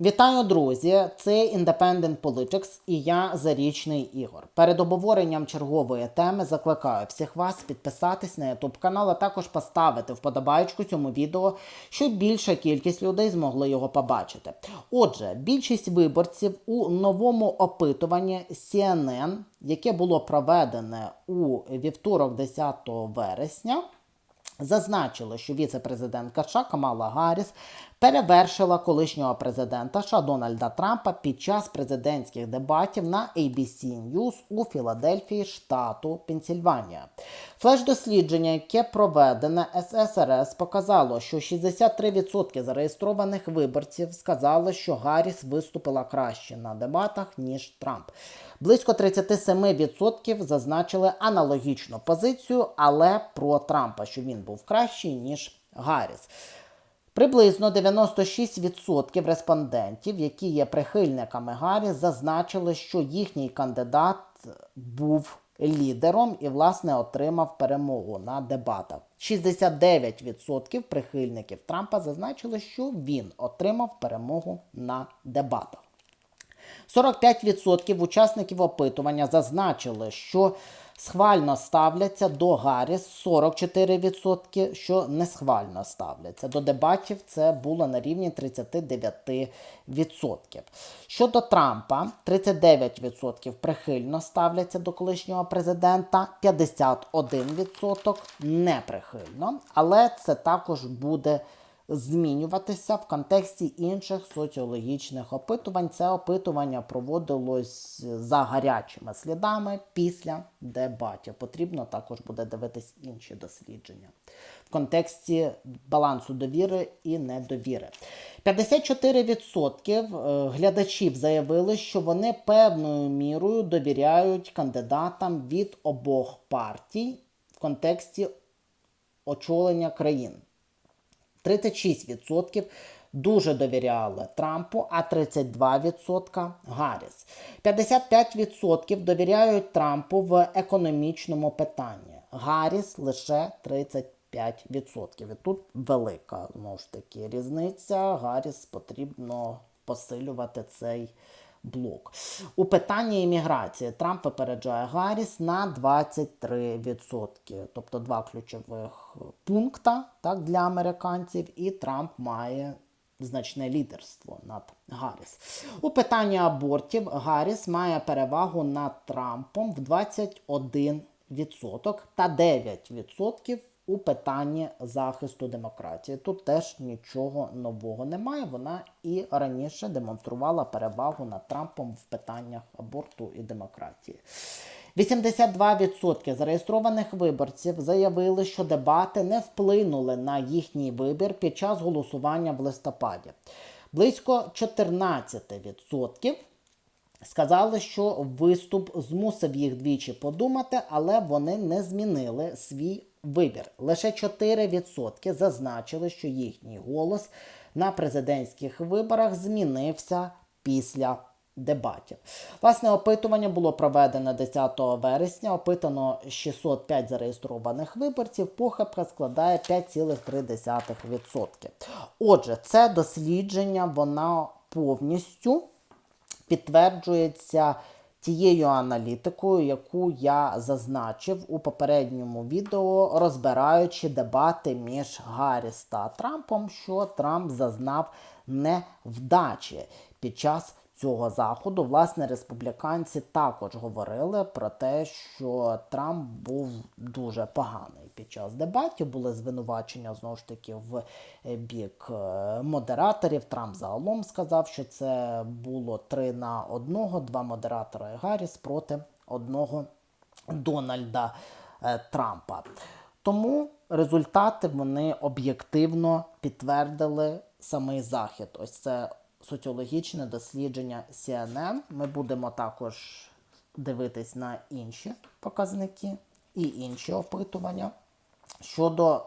Вітаю, друзі! Це Independent Politics і я Зарічний Ігор. Перед обговоренням чергової теми закликаю всіх вас підписатись на YouTube канал, а також поставити вподобайку цьому відео, щоб більша кількість людей змогли його побачити. Отже, більшість виборців у новому опитуванні CNN, яке було проведене у вівторок, 10 вересня. Зазначили, що віце-президентка США Камала Гарріс перевершила колишнього президента США Дональда Трампа під час президентських дебатів на ABC News у Філадельфії, штату Пенсільванія. Флеш-дослідження, яке проведене ССРС, показало, що 63% зареєстрованих виборців сказали, що Гарріс виступила краще на дебатах, ніж Трамп. Близько 37% зазначили аналогічну позицію, але про Трампа, що він був кращий, ніж Гарріс. Приблизно 96% респондентів, які є прихильниками Гарріс, зазначили, що їхній кандидат був лідером і, власне, отримав перемогу на дебатах. 69% прихильників Трампа зазначили, що він отримав перемогу на дебатах. 45% учасників опитування зазначили, що схвально ставляться до Гарріс, 44%, що не схвально ставляться. До дебатів це було на рівні 39%. Щодо Трампа, 39% прихильно ставляться до колишнього президента, 51% неприхильно, але це також буде змінюватися в контексті інших соціологічних опитувань. Це опитування проводилось за гарячими слідами після дебатів. Потрібно також буде дивитись інші дослідження в контексті балансу довіри і недовіри. 54% глядачів заявили, що вони певною мірою довіряють кандидатам від обох партій в контексті очолення країн. 36% дуже довіряли Трампу, а 32% Гарріс. 55% довіряють Трампу в економічному питанні. Гарріс лише 35%. І тут велика знову ж таки різниця. Гарріс потрібно посилювати цей блок. У питанні імміграції Трамп випереджає Гарріс на 23%. Тобто два ключових пункта так, для американців, і Трамп має значне лідерство над Гарріс. У питанні абортів Гарріс має перевагу над Трампом в 21% та 9% у питанні захисту демократії. Тут теж нічого нового немає. Вона і раніше демонструвала перевагу над Трампом в питаннях аборту і демократії. 82% зареєстрованих виборців заявили, що дебати не вплинули на їхній вибір під час голосування в листопаді. Близько 14% сказали, що виступ змусив їх двічі подумати, але вони не змінили свій вибір. Лише 4% зазначили, що їхній голос на президентських виборах змінився після дебатів. Власне, опитування було проведено 10 вересня. Опитано 605 зареєстрованих виборців. Похибка складає 5,3%. Отже, це дослідження, воно повністю підтверджується тією аналітикою, яку я зазначив у попередньому відео, розбираючи дебати між Гарріс та Трампом, що Трамп зазнав невдачі під час цього заходу. Власне, республіканці також говорили про те, що Трамп був дуже поганий під час дебатів. Були звинувачення знову ж таки в бік е, модераторів. Трамп загалом сказав, що це було три на одного, два модератора і Гарріс проти одного Дональда е, Трампа. Тому результати вони об'єктивно підтвердили самий захід. Ось це соціологічне дослідження CNN. Ми будемо також дивитись на інші показники і інші опитування. Щодо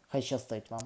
Хай щастить вам!